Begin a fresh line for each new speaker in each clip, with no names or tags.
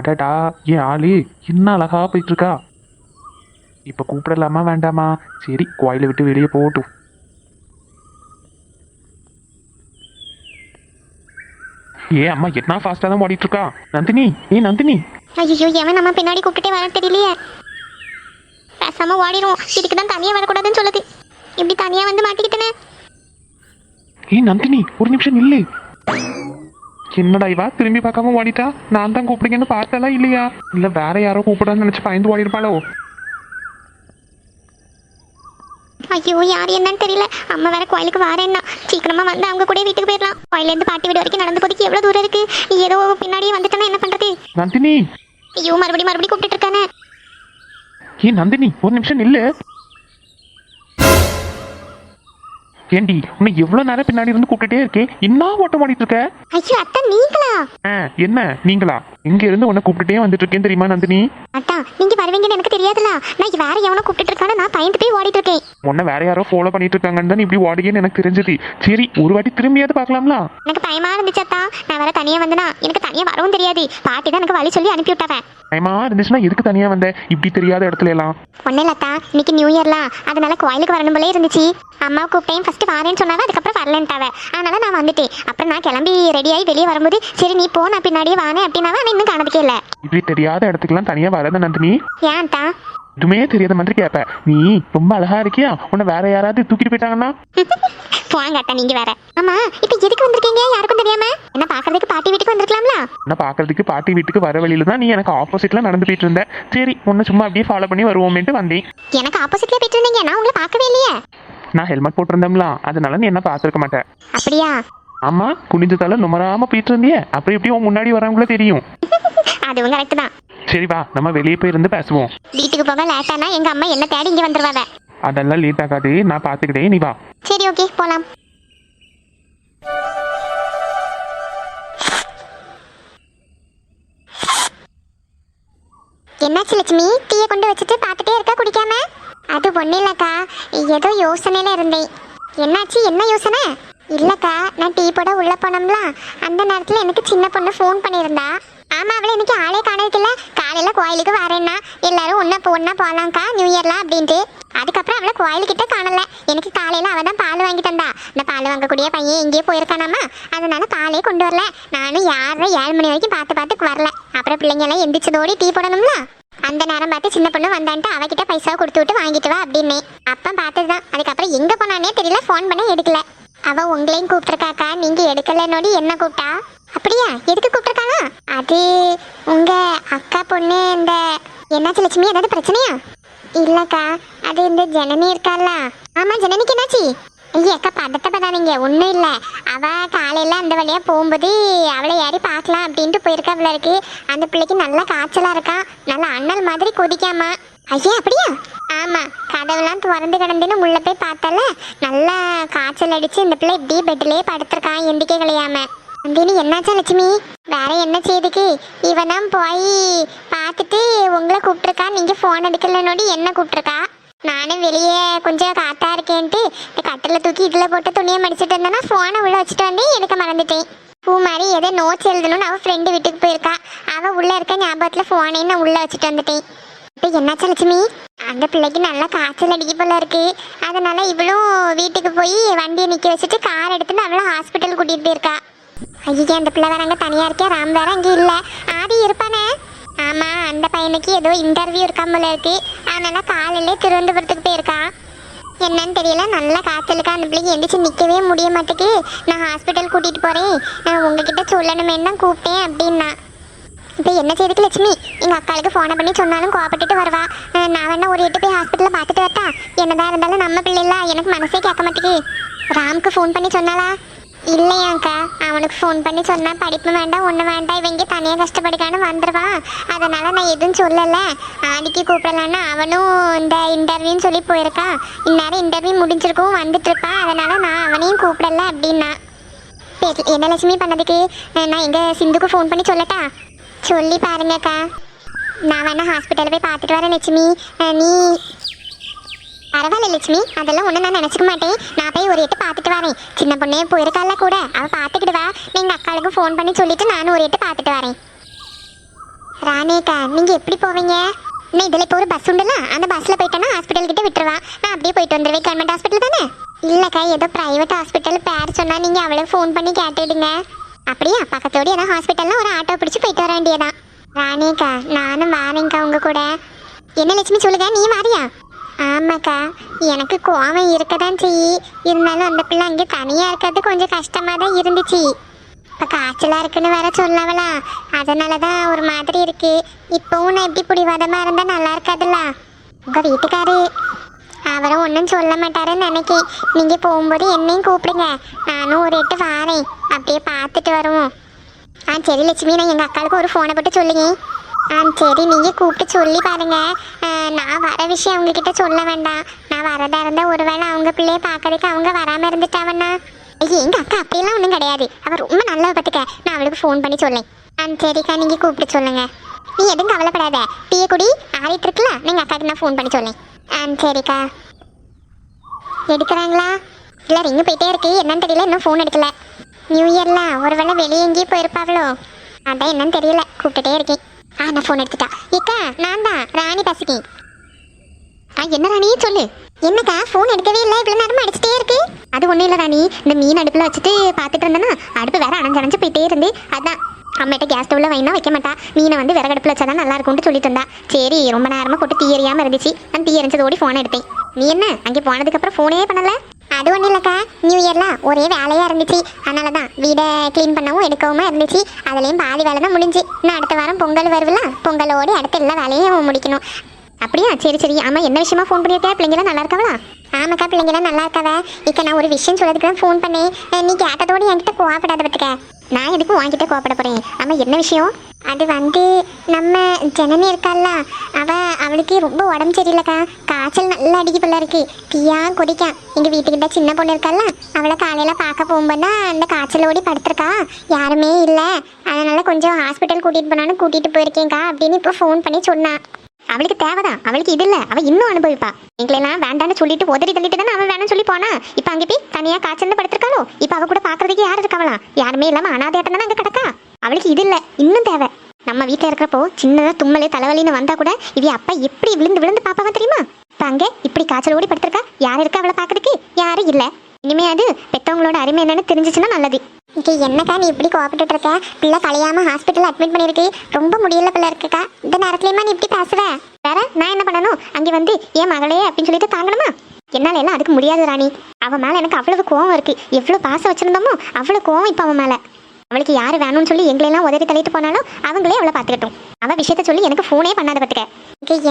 அடடா ஏன் ஆளு என்ன அழகா போயிட்டு இருக்கா இப்போ கூப்பிடலாமா வேண்டாமா? சரி கோயிலை விட்டு வெளியே போகட்டும். ஏ அம்மா என்ன ஃபாஸ்ட்டாக தான் ஓடிட்டு இருக்கா நந்தினி ஏ நந்தினி.
ஐயோ எவன் நம்ம பின்னாடி கூப்பிட்டுட்டே வர தெரியலையே. பேசாம ஓடிடுவோம். இதுக்கு தான் தனியாக வரக்கூடாதுன்னு சொல்லுது. இப்படி தனியாக வந்து மாட்டிக்கிட்டேனே.
ஏ நந்தினி ஒரு நிமிஷம் நில்லு. என்னடா இவா? திரும்பி பார்க்காம ஓடிட்டா? நான் தான் கூப்பிடுங்கன்னு பார்த்தாலா இல்லையா? இல்ல வேற யாரோ கூப்பிடான்னு நினைச்சு பயந்து ஓடிருப்பாளோ
ஐயோ யார் என்னன்னு தெரியல. அம்மா வேற கோயிலுக்கு வரேன்னா. சீக்கிரமா வந்து அவங்க கூட வீட்டுக்கு போயிடலாம். கோயிலேருந்து பாட்டி வீடு வரைக்கும் நடந்து போதுக்கு எவ்வளோ தூரம் இருக்கு? ஏதோ பின்னாடியே வந்துட்டேன்னா என்ன பண்றது?
நந்தினி!
ஐயோ மறுபடியும் மறுபடியும் கூப்பிட்டு இருக்கானே.
ஏ நந்தினி ஒரு நிமிஷம் நில்லு. ஏண்டி உன்னை எவ்வளவு நேரம் பின்னாடி இருந்து கூப்பிட்டுட்டே இருக்கேன் என்ன ஓட்டம் ஓடிட்டு இருக்க?
ஐயோ அத்தை நீங்களா?
ஆ, என்ன? நீங்களா? இங்க இருந்து உன்னை கூப்பிட்டுட்டே வந்துட்டு இருக்கேன் தெரியுமா நந்தினி?
அத்தா நீங்க வருவீங்கன்னு எனக்கு தெரியாதுல. நான் வேற எவனோ கூப்பிட்டு இருக்கானே நான் பயந்து போய் ஓடிட்டு இருக்கேன்.
உன்னை வேற யாரோ ஃபாலோ பண்ணிட்டு இருக்காங்கன்னு தான் இப்படி ஓடுகன்னு எனக்கு தெரிஞ்சது. சரி ஒரு வாட்டி திரும்பியாவது பார்க்கலாம்ல?
எனக்கு பயமா இருந்துச்சு அத்தா. நான் வேற தனியா வந்தனா எனக்கு தனியா வரவும் தெரியாது. பாட்டி தான் எனக்கு வழி சொல்லி அனுப்பி விட்டாவ
பயமா இருந்துச்சுன்னா எதுக்கு தனியா வந்த? இப்படி தெரியாத இடத்துல எல்லாம்
ஒன்னும் இல்லத்தா இன்னைக்கு நியூ இயர்லாம் அதனால கோயிலுக்கு வரணும் போலே இருந்துச்சு. அம்மா கூப்பிட்டேன். ஃபர்ஸ்ட் வரேன்னு சொன்னாவ அதுக்கப்புறம் வரலன்ட்டாவ. அதனால நான் வந்துட்டேன். அப்புறம் நான் கிளம்பி ரெடியாகி வெளியே வரும்போது சரி நீ போ நான் பின்னாடியே வானே அப்படின்னாவ ஆனால் இன்னும் காணதுக்கே இல்லை.
இப்படி தெரியாத இடத்துக்குலாம் தனியா வரத நந்தினி.
ஏன்ட்டா
எதுவுமே தெரியாத மாதிரி கேட்ப நீ ரொம்ப அழகா இருக்கியா? உன்னை வேற யாராவது தூக்கிட்டு போயிட்டாங்கன்னா?
போங்க அத்தா நீங்க வேற. ஆமா இப்போ எதுக்கு வந்திருக்கீங்க? யாருக்கும் தெரியாம? பாக்குறதுக்கு பாட்டி வீட்டுக்கு வந்திருக்கலாம்ல?
உன்னை பார்க்கறதுக்கு பாட்டி வீட்டுக்கு வர வழியில தான் நீ எனக்கு ஆப்போசிட்ல நடந்து போயிட்டு இருந்த. சரி உன்னை சும்மா அப்படியே ஃபாலோ பண்ணி வருவோமேட்டு வந்தேன்.
எனக்கு ஆப்போசிட்ல போயிட்டு இருந்தீங்க நான் உங்களை பார்க்கவே இல்லையே.
நான் ஹெல்மெட் போட்டிருந்தோம்ல அதனால நீ என்ன பார்த்துருக்க மாட்டேன்
அப்படியா?
ஆமா குனிஞ்சதால நுமராம போயிட்டு இருந்தியே. அப்புறம் எப்படி உன் முன்னாடி வரவங்கள தெரியும்?
அதுவும் கரெக்ட் தான்.
சரி வா நம்ம வெளியே போயிருந்து பேசுவோம்.
வீட்டுக்கு போக லேட்டானா எங்க அம்மா என்ன தேடி இங்க வந்துருவாங்க
அதெல்லாம் லேட் ஆகாது நான் பார்த்துக்கிட்டே நீ வா.
சரி ஓகே போலாம். என்னாச்சு லட்சுமி டீயை கொண்டு வச்சுட்டு பார்த்துட்டே இருக்க குடிக்காம? அது ஒன்றும் இல்லைக்கா. ஏதோ யோசனையில் இருந்தேன். என்னாச்சு? என்ன யோசனை? இல்லைக்கா நான் டீ போட உள்ளே போனோம்லாம் அந்த நேரத்தில் எனக்கு சின்ன பொண்ணு ஃபோன் பண்ணியிருந்தா. ஆமா அவளை இன்னைக்கு ஆளே காணதுக்கில்ல. காலையில கோயிலுக்கு வரேன்னா. எல்லாரும் ஒன்னா ஒன்னா போலாம்க்கா நியூ இயர்லாம் அப்படின்ட்டு. அதுக்கப்புறம் அவளை கோயிலுக்கிட்ட காணல. எனக்கு காலையில அவ தான் பால் வாங்கி தந்தா. இந்த பால் வாங்கக்கூடிய பையன் எங்கேயோ போயிருக்கானாமா. அதனால பாலே கொண்டு வரல. நானும் யாரை ஏழு மணி வரைக்கும் பார்த்து பார்த்து வரல. அப்புறம் பிள்ளைங்க எல்லாம் எந்திரிச்சதோடி டீ போடணும்ல? அந்த நேரம் பார்த்து சின்ன பொண்ணு வந்தான்ட்டு அவகிட்ட பைசா கொடுத்து விட்டு வாங்கிட்டு வா அப்படின்னே. அப்பா பார்த்ததுதான். அதுக்கப்புறம் எங்க போனானே தெரியல. ஃபோன் பண்ண எடுக்கல. அவ உங்களையும் கூப்பிட்டுருக்காக்கா. நீங்க எடுக்கலன்னோடி என்ன கூப்பிட்டா? அப்படியா? எதுக்கு கூப்பிட்டுருக்கானா அது உங்க அக்கா பொண்ணு இந்த என்னாச்சு லட்சுமி? ஏதாவது பிரச்சனையா? இல்லக்கா அது இந்த ஜனனி இருக்கால ஆமா ஜனனிக்கு என்னாச்சு? ஐயா அக்கா பதட்டப்படாதீங்க ஒன்றும் இல்லை. அவ காலையில் அந்த வழியாக போகும்போது அவளை ஏறி பார்க்கலாம் அப்படின்ட்டு போயிருக்கா அவள இருக்கு. அந்த பிள்ளைக்கு நல்லா காய்ச்சலாக இருக்கா? நல்ல அண்ணல் மாதிரி கொதிக்காமா. ஐயா அப்படியா? ஆமாம் கதவுலாம் திறந்து கிடந்துன்னு உள்ள போய் பார்த்தால நல்லா காய்ச்சல் அடிச்சு இந்த பிள்ளை இப்படியே பெட்டிலே படுத்திருக்கான் எந்திக்கை கலையாம. அந்தினி என்னாச்சா லட்சுமி? வேற என்ன செய்துக்கு? இவன் தான் போய் பார்த்துட்டு உங்களை கூப்பிட்டுருக்கா. நீங்கள் ஃபோன் எடுக்கலனோடி என்ன கூப்பிட்டுருக்கா? நானும் வெளியே கொஞ்சம் காத்தா இருக்கேன்ட்டு இந்த கட்டில் தூக்கி இதில் போட்டு துணியை மடிச்சிட்டு இருந்தேன்னா ஃபோனை உள்ள வச்சுட்டு வந்து எடுக்க மறந்துட்டேன். பூ மாதிரி ஏதோ நோட்ஸ் எழுதணும்னு அவள் ஃப்ரெண்டு வீட்டுக்கு போயிருக்கா. அவள் உள்ளே இருக்க ஞாபகத்தில் ஃபோனையும் நான் உள்ளே வச்சுட்டு வந்துட்டேன். இப்போ என்னாச்சா லட்சுமி? அந்த பிள்ளைக்கு நல்லா காய்ச்சல் அடிக்க போல இருக்கு. அதனால இவளும் வீட்டுக்கு போய் வண்டியை நிற்க வச்சுட்டு கார் எடுத்துட்டு அவளை ஹாஸ்பிட்டல் கூட்டிகிட்டு போயிருக்கா. ஐயா அந்த பிள்ளை வேற அங்கே தனியாக இருக்கே ராம் வேற அங்கே இல்லை. ஆதி இருப்பானே? ஆமாம் அந்த பையனுக்கு ஏதோ இன்டர்வியூ இருக்காம போல இருக்கு. அதனால காலையிலே திருவனந்தபுரத்துக்கு போயிருக்கான் என்னன்னு தெரியல நல்லா காய்ச்சலுக்கா அந்த பிள்ளைக்கு எந்திரிச்சு நிற்கவே முடிய மாட்டேக்கு. நான் ஹாஸ்பிட்டல் கூட்டிகிட்டு போகிறேன் நான் உங்ககிட்ட சொல்லணுமேன்னு தான் கூப்பிட்டேன் அப்படின்னா. இப்போ என்ன செய்துக்கு லட்சுமி? எங்கள் அக்காளுக்கு ஃபோனை பண்ணி சொன்னாலும் கோபப்பட்டுட்டு வருவா. நான் வேணா ஒரு எட்டு போய் ஹாஸ்பிட்டலில் பார்த்துட்டு வரட்டா? என்னதான் இருந்தாலும் நம்ம பிள்ளைல எனக்கு மனசே கேட்க மாட்டேங்குது ராம்க்கு ஃபோன் பண்ணி சொன்னாலா இல்லையாக்கா அவனுக்கு ஃபோன் பண்ணி சொன்னால் படிப்பு வேண்டாம் ஒன்று வேண்டாம் இவங்க தனியாக கஷ்டப்படுக்கான்னு வந்துடுவான் அதனால் நான் எதுவும் சொல்லலை. ஆதிக்கு கூப்பிடலான்னு அவனும் இந்த இன்டர்வியூன்னு சொல்லி போயிருக்கான். இந்நேரம் இன்டர்வியூ முடிஞ்சிருக்கும் வந்துட்டுருப்பான். அதனால் நான் அவனையும் கூப்பிடல அப்படின்னா. சரி, என்ன லட்சுமி பண்ணதுக்கு? நான் எங்கள் சிந்துக்கு ஃபோன் பண்ணி சொல்லட்டா? சொல்லி பாருங்கக்கா. நான் வேணா ஹாஸ்பிட்டலில் போய் பார்த்துட்டு வரேன் லட்சுமி. நீ பரவாயில்ல லட்சுமி அதெல்லாம் ஒன்றும் நான் நினச்சிக்க மாட்டேன். நான் போய் ஒரு எட்டு பார்த்துட்டு வரேன். சின்ன பொண்ணே போயிருக்கால கூட அவள் பார்த்துக்கிடுவா. நீங்கள் அக்காளுக்கு ஃபோன் பண்ணி சொல்லிட்டு நானும் ஒரு எட்டு பார்த்துட்டு வரேன். ராணேக்கா நீங்கள் எப்படி போவீங்க? இன்னும் இதில் இப்போ ஒரு பஸ் உண்டுல? அந்த பஸ்ஸில் போயிட்டேன்னா ஹாஸ்பிட்டல் கிட்ட விட்டுருவா. நான் அப்படியே போயிட்டு வந்துடுவேன் கவர்மெண்ட் ஹாஸ்பிட்டல் தானே? இல்லைக்கா ஏதோ ப்ரைவேட் ஹாஸ்பிட்டல் பேர் சொன்னால் நீங்கள் அவளை ஃபோன் பண்ணி கேட்டுடுங்க. அப்படியா? பக்கத்தோடு ஏதாவது ஹாஸ்பிட்டலில் ஒரு ஆட்டோ பிடிச்சி போயிட்டு வர வேண்டியதான் ராணிக்கா நானும் வாரேங்க்கா உங்க கூட. என்ன லட்சுமி சொல்லுங்க நீ வாரியா? ஆமாக்கா எனக்கு கோவம் இருக்க தான் செய்யி. இருந்தாலும் அந்த பிள்ளை அங்கே தனியாக இருக்கிறது கொஞ்சம் கஷ்டமாக தான் இருந்துச்சு. இப்போ காய்ச்சலாக இருக்குன்னு வேற சொல்லவளா அதனால தான் ஒரு மாதிரி இருக்கு. இப்போவும் நான் இப்படி பிடிவாதமாக இருந்தால் நல்லா இருக்காதுல்ல? உங்கள் வீட்டுக்காரு. அவரும் ஒன்றும் சொல்ல மாட்டாருன்னு நினைக்கேன். நீங்கள் போகும்போது என்னையும் கூப்பிடுங்க. நானும் ஒரு எட்டு வாரேன். அப்படியே பார்த்துட்டு வருவோம். ஆ சரி லட்சுமி நான் எங்கள் அக்காளுக்கு ஒரு ஃபோனை போட்டு சொல்லுங்க. ஆ சரி நீங்கள் கூப்பிட்டு சொல்லி பாருங்க. வர விஷயம் அவங்க கிட்ட சொல்ல வேண்டாம். நான் வரதா இருந்தால் ஒருவேளை அவங்க பிள்ளைய பார்க்கறதுக்கு அவங்க வராமல் இருந்துட்டாவண்ணா. ஐயோ எங்க அக்கா அப்படிலாம் ஒன்றும் கிடையாது. அவ ரொம்ப நல்லா பார்த்துக்க நான் அவளுக்கு ஃபோன் பண்ணி சொல்லேன் ஆ சரிக்கா நீங்கள் கூப்பிட்டு சொல்லுங்க. நீ எதுவும் கவலைப்படாத. டீய குடி ஆறிட்டு இருக்கல நீங்க அக்காக்கு நான் ஃபோன் பண்ணி சொல்லேன் ஆ சரிக்கா. எடுக்கிறாங்களா? இல்லை ரிங்கு போயிட்டே இருக்கு. என்னன்னு தெரியல இன்னும் ஃபோன் எடுக்கல. நியூ இயர்ல ஒருவேளை வெளியே எங்கேயும் போயிருப்பாவளோ? அதான் என்னன்னு தெரியல. கூப்பிட்டுட்டே இருக்கேன். ஆ நான் ஃபோன் எடுத்துட்டா. ஏக்கா நான் தான் ராணி பசிக்கேன் என்ன ராணி? சொல்லு. என்னக்கா? ஃபோன் எடுக்கவே இல்லை. இவ்வளோ நேரமா அடிச்சிட்டே இருக்கு. அது ஒன்றும் இல்லை ராணி. இந்த மீன் அடுப்பில் வச்சுட்டு பார்த்துட்டு இருந்தேன்னா அடுப்பு வேற அணைஞ்சு அணைஞ்சு போயிட்டே இருந்து. அதான். அம்மகிட்ட கேஸ் ஸ்டவ்ல வைனா வைக்க மாட்டா. மீனை வந்து விறகடுப்பில் வச்சா தான் நல்லா இருக்கும்னு சொல்லிட்டு இருந்தா. சரி ரொம்ப நேரமா போட்டு தீ எறியாம இருந்துச்சு. நான் தீ எரிஞ்சது ஓடி ஃபோன் எடுத்தேன். நீ என்ன? அங்கே போனதுக்கப்புறம் ஃபோனே பண்ணல? அது ஒன்றும் இல்லைக்கா. நியூ இயர்ல ஒரே வேலையாக இருந்துச்சு. அதனால தான் வீடை க்ளீன் பண்ணவும் எடுக்கவும் இருந்துச்சு. அதுலேயும் பாதி வேலை தான் முடிஞ்சு. நான் அடுத்த வாரம் பொங்கல் வருவில்ல பொங்கலோடு அடுத்த எல்லா வேலையும் முடிக்கணும். அப்படியா? சரி சரி. ஆமாம் என்ன விஷயமா ஃபோன் பண்ணியிருக்கா பிள்ளைங்களாம் நல்லா இருக்காங்களா? ஆமாக்கா பிள்ளைங்களாம் நல்லா இருக்காவ. இப்போ நான் ஒரு விஷயம் சொல்றதுக்கு தான் ஃபோன் பண்ணேன் நீ கேட்டதோடு என்கிட்ட கோவப்படாத பத்துக்க. நான் எதுக்கும் வாங்கிட்டே கோவப்பட போகிறேன் ஆமாம் என்ன விஷயம்? அது வந்து நம்ம ஜனனி இருக்கால்ல அவ அவளுக்கு ரொம்ப உடம்பு சரியில்லைக்கா. காய்ச்சல் நல்லா அடிக்க பிள்ளை இருக்கு. தீயா குடிக்கா எங்கள் வீட்டுக்கிட்ட சின்ன பொண்ணு இருக்கால்ல அவளை காலையில் பார்க்க போகும்போது அந்த அந்த காய்ச்சலோடி படுத்திருக்கா. யாருமே இல்லை. அதனால கொஞ்சம் ஹாஸ்பிட்டல் கூட்டிகிட்டு போனான்னு கூட்டிகிட்டு போயிருக்கேங்க்கா அப்படின்னு இப்போ ஃபோன் பண்ணி சொன்னா. அவளுக்கு தேவைதான். அவளுக்கு இது இல்லை. அவள் இன்னும் அனுபவிப்பா. எங்களெல்லாம் வேண்டான்னு சொல்லிட்டு உதறி தள்ளிட்டு தானே அவன் வேணும்னு சொல்லி போனா? இப்போ அங்கே போய் தனியாக காய்ச்சல் படுத்திருக்காளோ? இப்போ அவள் கூட பாக்குறதுக்கு யார் இருக்காவளா? யாருமே இல்லாமல் அனாதையாட்டம் தானே அங்க கிடக்கா? அவளுக்கு இது இல்ல. இன்னும் தேவை. நம்ம வீட்டுல இருக்கிறப்போ சின்னதாக தும்மல் தலைவலின்னு வந்தா கூட இவ அப்பா எப்படி விழுந்து விழுந்து பாப்பாவா தெரியுமா? இப்போ அங்கே இப்படி காய்ச்சல் ஓடி படுத்திருக்கா? யார் இருக்கா அவளை பாக்குறதுக்கு? யாரும் இல்லை. இனிமே அது பெத்தவங்களோட அருமை என்னன்னு தெரிஞ்சிச்சுன்னா நல்லது. இங்கே என்னக்கா நீ இப்படி கோவப்பட்டுட்டு இருக்க? பிள்ளை கலையாம ஹாஸ்பிட்டல் அட்மிட் பண்ணியிருக்கு ரொம்ப முடியல பிள்ளை இருக்குக்கா. இந்த நேரத்துலயுமா நீ இப்படி பேசுவ? வேற நான் என்ன பண்ணணும்? அங்கே வந்து ஏன் மகளே? அப்படின்னு சொல்லிட்டு தாங்கணுமா? என்னால எல்லாம் அதுக்கு முடியாது ராணி. அவன் மேல எனக்கு அவ்வளவு கோவம் இருக்கு. எவ்வளவு பாசம் வச்சிருந்தோமோ அவ்வளவு கோவம் இப்போ அவன் மேல. அவளுக்கு யாரு வேணும்னு சொல்லி எங்களெல்லாம் உதவி தள்ளிட்டு போனாலும் அவங்களே அவளை பார்த்துக்கிட்டோம். அவள் விஷயத்த சொல்லி எனக்கு ஃபோனே பண்ணாத பத்துக்க.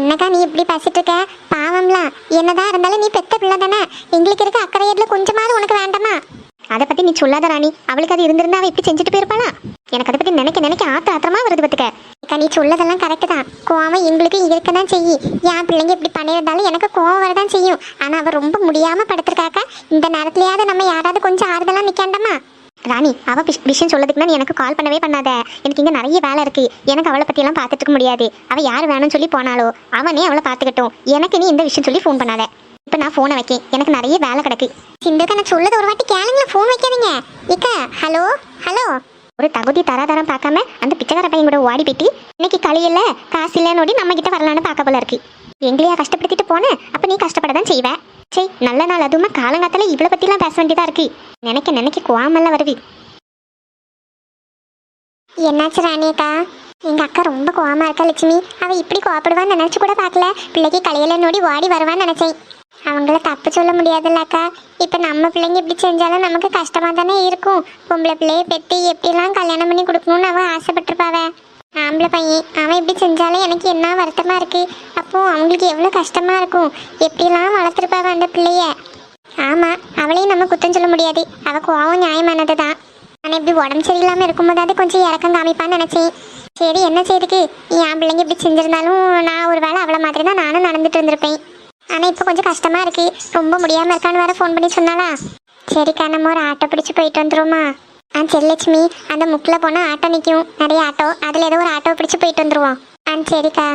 என்னக்கா நீ இப்படி பேசிட்டு இருக்க? பாவம்லாம். என்னதான் இருந்தாலும் நீ பெத்த பிள்ளை தானே? எங்களுக்கு இருக்க அக்கறையில கொஞ்சமாவது உனக்கு வேண்டாமா? அதை பத்தி நீ சொல்லாத ராணி. அவளுக்கு அது இருந்திருந்தா அவ இப்படி செஞ்சுட்டு போயிருப்பாளா? எனக்கு அதை பத்தி நினைக்க நினைக்க ஆத்த ஆத்திரமா வருது பார்த்துக்க நீ சொல்லதெல்லாம் கரெக்டு தான். கோவம் எங்களுக்கு இருக்க தான் செய்யி. என் பிள்ளைங்க இப்படி பண்ணியிருந்தாலும் எனக்கு கோவம் வரதான் செய்யும். ஆனா அவ ரொம்ப முடியாம படுத்திருக்காக்கா. இந்த நேரத்துலயாவது நம்ம யாராவது கொஞ்சம் ஆறுதலா நிக்காண்டாமா? ராணி அவ விஷயம் சொல்லதுக்கு எனக்கு கால் பண்ணவே பண்ணாத. எனக்கு இங்க நிறைய வேலை இருக்கு. எனக்கு அவளை பத்தி எல்லாம் பார்த்துட்டு இருக்க முடியாது. அவள் யார் வேணும்னு சொல்லி போனாலோ அவனே அவளை பார்த்துக்கட்டும் எனக்கு நீ இந்த விஷயம் சொல்லி ஃபோன் பண்ணாத. இப்போ நான் ஃபோனை வைக்கேன். எனக்கு நிறைய வேலை கிடக்கு. சிந்துக்கு நான் சொல்லது ஒரு வாட்டி கேளுங்களேன் ஃபோன் வைக்காதீங்க. இக்கா ஹலோ ஹலோ. ஒரு தகுதி தராதரம் பார்க்காம அந்த பிச்சைக்கார பையன் கூட ஓடி போயிட்டு இன்னைக்கு களியில காசு இல்லைன்னு நம்ம கிட்ட வரலான்னு பார்க்க போல இருக்கு. எங்களையா கஷ்டப்படுத்திட்டு போனேன் அப்ப நீ கஷ்டப்பட தான் செய்வேன் சரி நல்ல நாள் அதுவுமா காலங்காத்தால இவ்வளோ பத்திலாம் பேச வேண்டியதா இருக்கு. நினைக்க நினைக்க கோவமெல்லாம் வருது. என்னாச்சு ராணியக்கா? எங்க அக்கா ரொம்ப கோவமா இருக்கா லட்சுமி. அவ இப்படி கோவப்படுவான்னு நினைச்சு கூட பார்க்கல. பிள்ளைக்கு கலையில நோடி ஓடி வருவான்னு நினைச்சேன். அவங்கள தப்பு சொல்ல முடியாதுல்லக்கா. அக்கா இப்ப நம்ம பிள்ளைங்க இப்படி செஞ்சாலும் நமக்கு கஷ்டமா தானே இருக்கும். பொம்பளை பிள்ளைய பெற்று எப்படிலாம் கல்யாணம் பண்ணி கொடுக்கணும்னு அவன் ஆசைப்பட்டிருப்பாவ. ஆம்பளை பையன் அவன் இப்படி செஞ்சாலும் எனக்கு என்ன வருத்தமா இருக்கு? அப்போ அவங்களுக்கு எவ்வளோ கஷ்டமா இருக்கும். எப்படிலாம் வளர்த்துருப்பாவ அந்த பிள்ளைய? ஆமா அவளையும் நம்ம குத்தம் சொல்ல முடியாது. அவ கோவம் நியாயமானது தான் ஆனால் இப்படி உடம்பு சரியில்லாம இருக்கும்போதாவது கொஞ்சம் இறக்கம் காமிப்பான்னு நினச்சேன். சரி என்ன செய்யுதுக்கு என் பிள்ளைங்க இப்படி செஞ்சிருந்தாலும் நான் ஒரு வேளை அவளை மாதிரி தான் நானும் நடந்துட்டு இருந்திருப்பேன் ஆனால் இப்போ கொஞ்சம் கஷ்டமாக இருக்கு. ரொம்ப முடியாமல் இருக்கான்னு வேறு ஃபோன் பண்ணி சொன்னாலா சரிக்கா நம்ம ஒரு ஆட்டோ பிடிச்சி போயிட்டு வந்துருவோமா? ஆ சரி லட்சுமி. அந்த முக்கில் போனால் ஆட்டோ நிற்கும் நிறைய ஆட்டோ. அதில் ஏதோ ஒரு ஆட்டோ பிடிச்சி போயிட்டு வந்துருவோம். ஆ சரிக்கா.